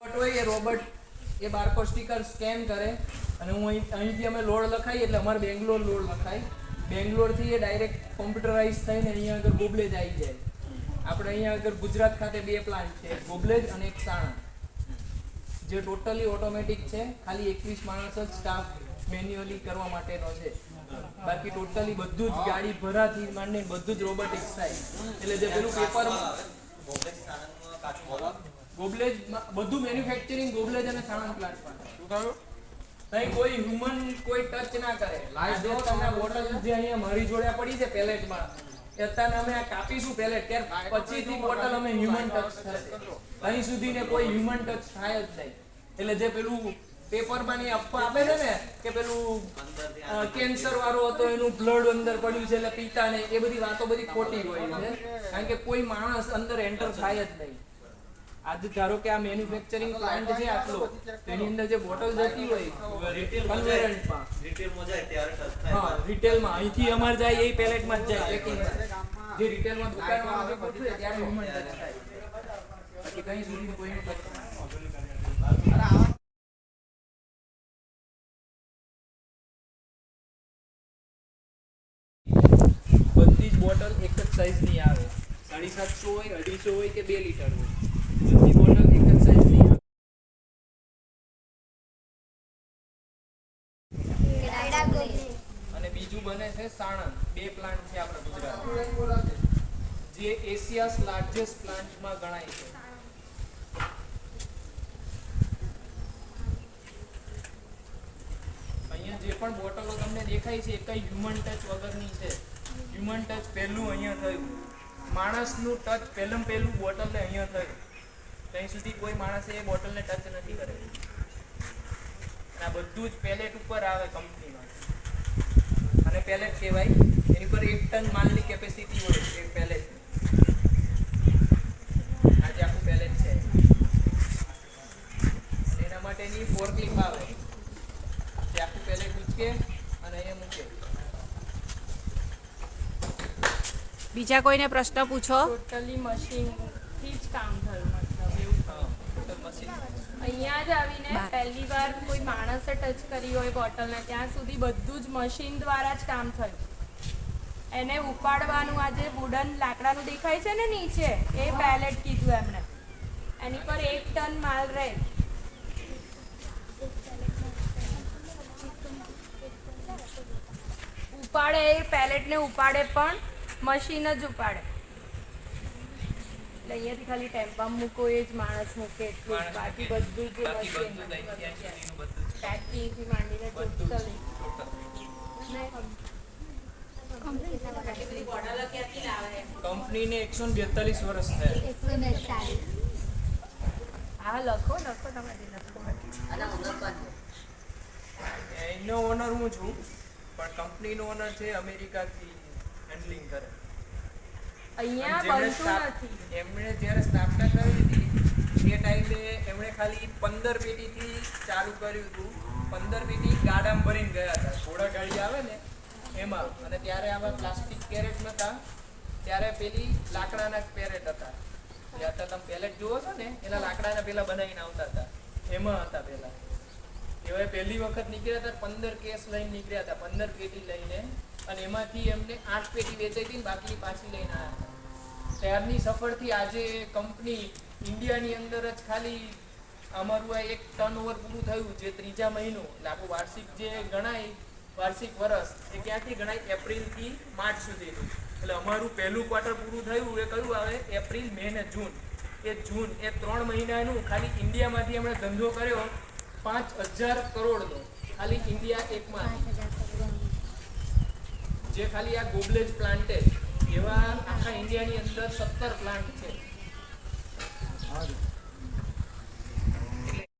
Robot એ barcode sticker scan કરે અને હું અહીં અહીંથી અમે લોડ લખાઈએ એટલે અમારે બેંગ્લોર લોડ લખાય. બેંગ્લોરથી એ ડાયરેક્ટ કોમ્પ્યુટરાઇઝ થઈને અહીંયા આગળ ગોબલેજ આવી જાય. આપણે અહીંયા આગળ ગુજરાત ખાતે બે પ્લાન્ટ છે ગોબલેજ અને એક સાણંદ જે ટોટલી ઓટોમેટિક છે, ખાલી એકવીસ માણસ જ સ્ટાફ મેન્યુઅલી કરવા માટેનો છે. બાકી ટોટલી બધું જ ગાડી ભરાથી માંડીને બધું જ રોબોટિક્સ થાય. એટલે જે પેલું પેપર ગોબલેજ બધું મેન્યુફેક્ચરિંગ ગોબલેજ અને સાણંદ પ્લાન્ટમાં નહીં કોઈ હ્યુમન કોઈ ટચ ના કરે. આજે તમને બોટલ જે અહીંયા મારી જોડે પડી છે પેલેટમાં અત્યારે અમે આ કાપીશું પેલેટ ત્યાર પછીથી બોટલ અમે હ્યુમન ટચ થશે. અહીં સુધી ને કોઈ હ્યુમન ટચ થાય જ નહીં. એટલે જે પેલું પેપરમાં ની અફવા આપે છે ને કે પેલું કેન્સર વાળો હતો એનું બ્લડ અંદર પડ્યું છે એટલે પીતા નહીં એ બધી વાતો બધી ખોટી હોય છે. કારણ કે કોઈ માણસ અંદર એન્ટર થાય જ નહીં. આજે ધારો કે આ મેન્યુફેક્ચરિંગ પ્લાન્ટ છે આટલો તેની અંદર જે બોટલ જતી હોય કન્વેરન્ટમાં રિટેલમાં જાય ત્યારે ટચ થાય હા રિટેલમાં અહીંથી અમાર જાય એ પેલેટમાં જ જાય. પેકિંગ જે રિટેલમાં દુકાનમાં પહોંચે ત્યારે થાય બાકી કઈ સુધી કોઈનું touch ના થાય. બધી જ એક આવે. સાડી સાતસો હોય, અઢીસો હોય કે બે લીટર હોય. બીજું જે એશિયાસ લાર્જેસ્ટ પ્લાન્ટમાં ગણાય છે. અહીંયા જે પણ બોટલો તમને દેખાય છે, એ કઈ હ્યુમન ટચ વગરની છે. હ્યુમન ટચ પહેલું અહીંયા થયું. માણસનું ટચ પહેલું પહેલું બોટલને અહીંયા થયું. ત્યાં સુધી કોઈ માણસે એ બોટલને ટચ નથી કરેલું. આ બધું જ પેલેટ ઉપર આવે કંપનીમાં અને પેલેટ કહેવાય, એની પર એક ટન માલની કેપેસિટી હોય એ પેલેટ આજે આખું પેલેટ છે. એના માટેની ફોરક્લિપ આવે. જે આખું પેલેટ ઉચકે અને અહીંયા મૂકે બીજા કોઈને પ્રશ્ન પૂછો? ટોટલી મશીનથી જ કામ થયું મતલબ અહીંયા જ આવીને પહેલી વાર કોઈ માણસે ટચ કરી હોય બોટલને ત્યાં સુધી બધું જ મશીન દ્વારા જ કામ થયું. એને ઉપાડવાનું આ જે વુડન લાકડાનું દેખાય છે ને નીચે? એ પેલેટ કીધું એમને એની પર એક ટન માલ રહે. ઉપાડે એ પેલેટને ઉપાડે પણ મશીન જ ઉપાડે. એટલે અહીંયાથી ખાલી ટેમ્પામાં મૂકો એ જ માણસ મૂકે એટલું બાકી બધું જ મશીન પેકિંગથી માંડીને ટોટલી કંપનીને એકસો ને બેતાલીસ વર્ષ થયા. હા લખો લખો તમારે લખો એનો ઓનર હું છું પણ કંપનીનો ઓનર છે અમેરિકાથી. હેન્ડલિંગ કરે. અહીંયા બનતું નથી. એમણે જ્યારે સ્થાપના કરી હતી તે ટાઈમે એમણે ખાલી પંદર પેટીથી ચાલુ કર્યું હતું. પંદર પેટી ગાડામાં ભરીને ગયા હતા. ઘોડા ગાડી આવે ને એમાં. અને ત્યારે આવા પ્લાસ્ટિક કેરેટ નતા. ત્યારે પેલી લાકડાના પેરેટ હતા. જે અત્યારે તમે પેલેટ જુઓ છો ને એના લાકડાના પેલા બનાવીને આવતા હતા. એમાં હતા પેલા. એવા પહેલી વખત નીકળ્યા હતા પંદર કેસ લઈને નીકળ્યા હતા. પંદર પેટી લઈને અને એમાંથી એમને આઠ પેટી વેચાઈ હતી ને બાકી પાછી લઈને આવ્યા. શહેરની સફળથી આજે કંપની ઇન્ડિયાની અંદર જ ખાલી અમારું આ એક ટર્ન ઓવર પૂરું થયું જે ત્રીજા મહિનો, એટલે વાર્ષિક જે ગણાય, વાર્ષિક વર્ષ એ ક્યાંથી ગણાય? એપ્રિલથી માર્ચ સુધીનું એટલે અમારું પહેલું ક્વાર્ટર પૂરું થયું, એ કયું આવે? એપ્રિલ, મે ને જૂન. એ જૂન, એ ત્રણ મહિનાનું ખાલી ઇન્ડિયામાંથી એમણે ધંધો કર્યો પાંચ હજાર કરોડનો. ખાલી ઇન્ડિયા એકમાં. જે ખાલી આ ગોબલેજ પ્લાન્ટ એવા આખા ઇન્ડિયાની અંદર સત્તર પ્લાન્ટ છે.